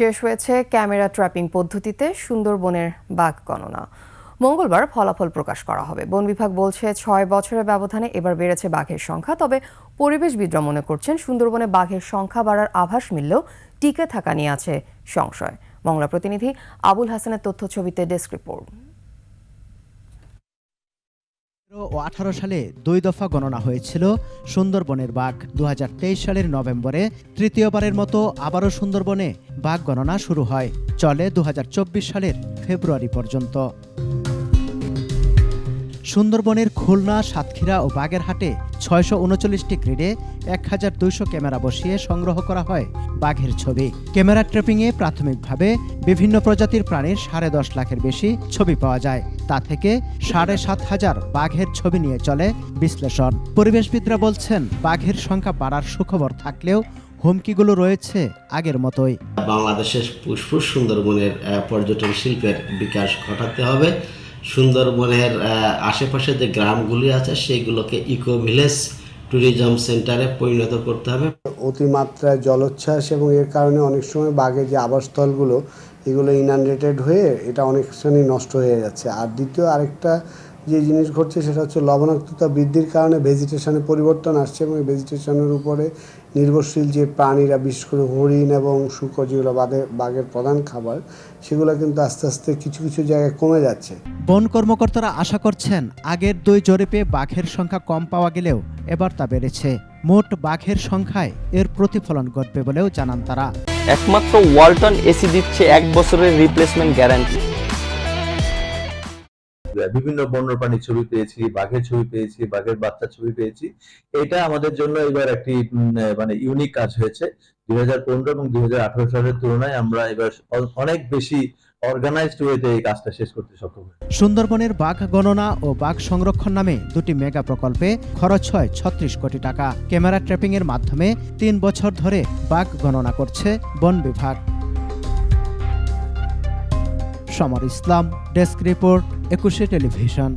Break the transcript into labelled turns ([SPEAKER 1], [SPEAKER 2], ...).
[SPEAKER 1] শেষ হয়েছে camera trapping পদ্ধতিতে সুন্দরবনের বাঘ গণনা। মঙ্গলবার ফলাফল প্রকাশ করা হবে। বন বিভাগ বলছে, ছয় বছরের ব্যবধানে এবার বেড়েছে বাঘের সংখ্যা, তবে পরিবেশবিদরা মনে করছেন, সুন্দরবনে বাঘের সংখ্যা বাড়ার আভাস মিললেও টিকে থাকা নিয়ে আছে সংশয়। বাংলা প্রতিনিধি আবুল হাসানের তথ্য ছবিতে ডেস্ক রিপোর্ট।
[SPEAKER 2] ও আঠারো সালে দুই দফা গণনা হয়েছিল সুন্দরবনের বাঘ। দু হাজার তেইশ সালের নভেম্বরে তৃতীয়বারের মতো আবারও সুন্দরবনে বাঘ গণনা শুরু হয়। চলে দু হাজার চব্বিশ সালের ফেব্রুয়ারি পর্যন্ত। সুন্দরবনের খুলনা, সাতক্ষীরা ও বাগেরহাটে ছয়শো উনচল্লিশটি গ্রিডে এক হাজার দুইশো ক্যামেরা বসিয়ে সংগ্রহ করা হয় বাঘের ছবি। ক্যামেরা ট্র্যাপিংয়ে প্রাথমিকভাবে বিভিন্ন প্রজাতির প্রাণীর সাড়ে দশ লাখের বেশি ছবি পাওয়া যায়। তা থেকে সাড়ে সাত হাজার বাঘের ছবি নিয়ে চলে বিশ্লেষণ। পরিবেশবিদরা বলছেন, বাঘের সংখ্যা বাড়ার সুখবর থাকলেও হুমকিগুলো রয়েছে আগের মতোই।
[SPEAKER 3] বাংলাদেশের ফুসফুস সুন্দরবনের পর্যটন শিল্পের বিকাশ ঘটাতে হবে। সুন্দরবনের আশেপাশে যে গ্রামগুলি আছে, সেইগুলোকে ইকো ভিলেজ ট্যুরিজম সেন্টারে পরিণত করতে হবে।
[SPEAKER 4] অতিমাত্রায় জলোচ্ছ্বাস এবং এর কারণে অনেক সময় বাঘের যে আবাসস্থলগুলো, এগুলো ইনান্ডেটেড হয়ে এটা অনেক শ্রেণি নষ্ট হয়ে যাচ্ছে। আর দ্বিতীয় আরেকটা যে জিনিস ঘটছে সেটা হচ্ছে লবণাক্ততা বৃদ্ধির কারণে ভেজিটেশনে পরিবর্তন আসছে এবং ভেজিটেশনের উপরে নির্ভরশীল যে প্রাণীরা বিশেষ করে হরিণ এবং শুকর যেগুলো বাঘের বাঘের প্রধান খাবার সেগুলো কিন্তু আস্তে আস্তে কিছু কিছু জায়গায় কমে যাচ্ছে।
[SPEAKER 2] বন কর্মকর্তারা আশা করছেন আগের দুই জরিপে বাঘের সংখ্যা কম পাওয়া গেলেও এবার তা বেড়েছে। মোট বাঘের সংখ্যায় এর প্রতিফলন ঘটবে বলেও জানান তারা।
[SPEAKER 5] একমাত্র ওয়ালটন এসি দিচ্ছে এক বছরের রিপ্লেসমেন্ট গ্যারান্টি
[SPEAKER 6] বিভিন্ন বন্যপ্রাণীর ছবি পেয়েছি, বাঘের ছবি পেয়েছি, বাঘের বাচ্চার ছবি পেয়েছি। এটা আমাদের জন্য এবার একটি মানে ইউনিক কাজ হয়েছে। দুই হাজার পনেরো এবং দুই হাজার আঠারো সালের তুলনায় আমরা এবার অনেক বেশি অর্গানাইজড ওয়েতে এই কাজটা শেষ করতে সক্ষম
[SPEAKER 2] সুন্দরবনের বাঘ গণনা ও বাঘ সংরক্ষণ নামে দুটি মেগা প্রকল্পে খরচ হয় ছত্রিশ কোটি টাকা। ক্যামেরা ট্র্যাপিং এর মাধ্যমে তিন বছর ধরে বাঘ গণনা করছে বন বিভাগ। Samar Islam, desk report. Ekushey television.